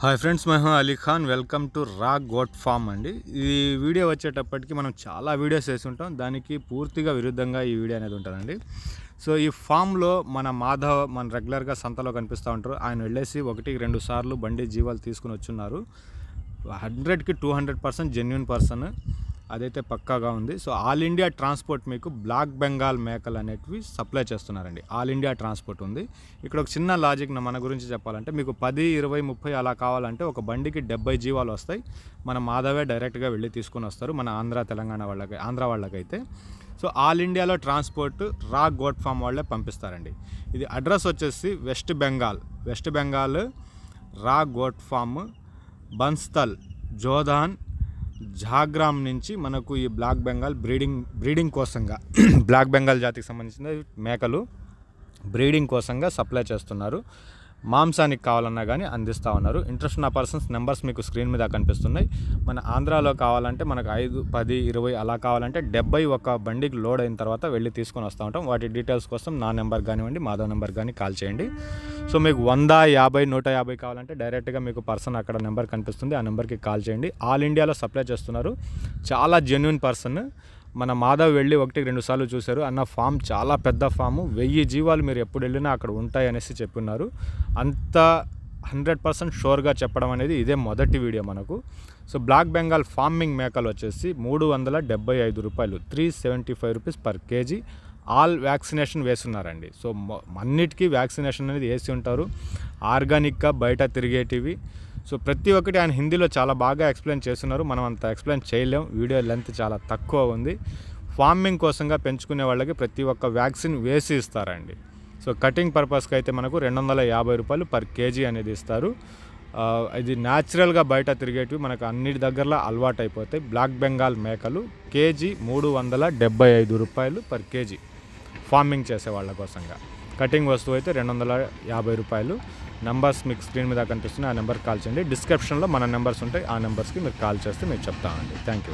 Hi friends మేము Ali Khan welcome to Ra goat farm అండి. ఈ వీడియో వచ్చేటప్పటికి మనం చాలా వీడియోస్ వేసి ఉంటాం దానికి పూర్తిగా విరుద్ధంగా ఈ వీడియో అనేది ఉంటుందండి. సో ఈ ఫామ్లో మన మాధవ్ మన రెగ్యులర్గా సంతలో కనిపిస్తూ ఉంటారు. ఆయన వెళ్ళేసి ఒకటి రెండు సార్లు బండి జీవాలు తీసుకుని వచ్చున్నారు. హండ్రెడ్కి two hundred percent genuine person అదైతే పక్కాగా ఉంది. సో ఆల్ ఇండియా ట్రాన్స్పోర్ట్ మీకు బ్లాక్ బెంగాల్ మేకలు అనేటివి సప్లై చేస్తున్నారండి. ఆల్ ఇండియా ట్రాన్స్పోర్ట్ ఉంది. ఇక్కడ ఒక చిన్న లాజిక్ మన గురించి చెప్పాలంటే మీకు పది ఇరవై ముప్పై అలా కావాలంటే ఒక బండికి డెబ్బై జీవాలు వస్తాయి. మన మాధవే డైరెక్ట్గా వెళ్ళి తీసుకొని వస్తారు మన ఆంధ్ర తెలంగాణ వాళ్ళకి ఆంధ్ర వాళ్ళకైతే. సో ఆల్ ఇండియాలో ట్రాన్స్పోర్ట్ రా గోట్ ఫామ్ వాళ్ళే పంపిస్తారండి. ఇది అడ్రస్ వచ్చేసి వెస్ట్ బెంగాల్. వెస్ట్ బెంగాల్ రా గోట్ ఫామ్ బన్స్తల్ జోధాన్ జాగ్రామ్ నుంచి మనకు ఈ బ్లాక్ బెంగాల్ బ్రీడింగ్ బ్రీడింగ్ కోసంగా బ్లాక్ బెంగాల్ జాతికి సంబంధించిన మేకలు బ్రీడింగ్ కోసంగా సప్లై చేస్తున్నారు. మాంసానికి కావాలన్నా కానీ అందిస్తూ ఉన్నారు. ఇంట్రెస్ట్ ఉన్న పర్సన్స్ నెంబర్స్ మీకు స్క్రీన్ మీద కనిపిస్తున్నాయి. మన ఆంధ్రాలో కావాలంటే మనకు ఐదు పది ఇరవై అలా కావాలంటే డెబ్బై ఒక బండికి లోడ్ అయిన తర్వాత వెళ్ళి తీసుకొని వస్తూ ఉంటాం. వాటి డీటెయిల్స్ కోసం నా నెంబర్ కానివ్వండి మాధవ్ నెంబర్ కానీ కాల్ చేయండి. సో మీకు వంద యాభై నూట యాభై కావాలంటే డైరెక్ట్గా మీకు పర్సన్ అక్కడ నెంబర్ కనిపిస్తుంది. ఆ నెంబర్కి కాల్ చేయండి. ఆల్ ఇండియాలో సప్లై చేస్తున్నారు. చాలా జెన్యున్ పర్సన్ మన మాధవ్ వెళ్ళి ఒకటి రెండు సార్లు చూశారు. అన్న ఫామ్ చాలా పెద్ద ఫాము. వెయ్యి జీవాలు మీరు ఎప్పుడు వెళ్ళినా అక్కడ ఉంటాయి అనేసి చెప్పున్నారు అంత హండ్రెడ్ పర్సెంట్ షోర్గా చెప్పడం అనేది ఇదే మొదటి వీడియో మనకు. సో బ్లాక్ బెంగాల్ ఫార్మింగ్ మేకలు వచ్చేసి మూడు వందల డెబ్బై ఐదు రూపాయలు three seventy five rupees per kg. All vaccination వేస్తున్నారండి. So అన్నిటికీ వ్యాక్సినేషన్ అనేది వేసి ఉంటారు. ఆర్గానిక్గా బయట తిరిగేటివి. సో ప్రతి ఒక్కటి ఆయన హిందీలో చాలా బాగా ఎక్స్ప్లెయిన్ చేస్తున్నారు. మనం అంత ఎక్స్ప్లెయిన్ చేయలేం. వీడియో లెంత్ చాలా తక్కువ ఉంది. ఫార్మింగ్ కోసంగా పెంచుకునే వాళ్ళకి ప్రతి ఒక్క వ్యాక్సిన్ వేసి ఇస్తారండి. సో కటింగ్ పర్పస్కి అయితే మనకు రెండు వందల యాభై రూపాయలు పర్ కేజీ అనేది ఇస్తారు. ఇది న్యాచురల్గా బయట తిరిగేటివి మనకు అన్నిటి దగ్గరలో అలవాటు అయిపోతాయి. బ్లాక్ బెంగాల్ మేకలు కేజీ మూడు వందల డెబ్బై ఐదు రూపాయలు పర్ కేజీ ఫార్మింగ్ చేసే వాళ్ళ కోసంగా. కటింగ్ వస్తువు అయితే రెండు వందల యాభై రూపాయలు. నెంబర్స్ మీకు స్క్రీన్ మీద కనిపిస్తున్నాయి ఆ నెంబర్కి కాల్ చేయండి. డిస్క్రిప్షన్లో మన నెంబర్స్ ఉంటాయి. ఆ నెంబర్స్కి మీరు కాల్ చేస్తే మీరు చెప్తామండి. Thank you.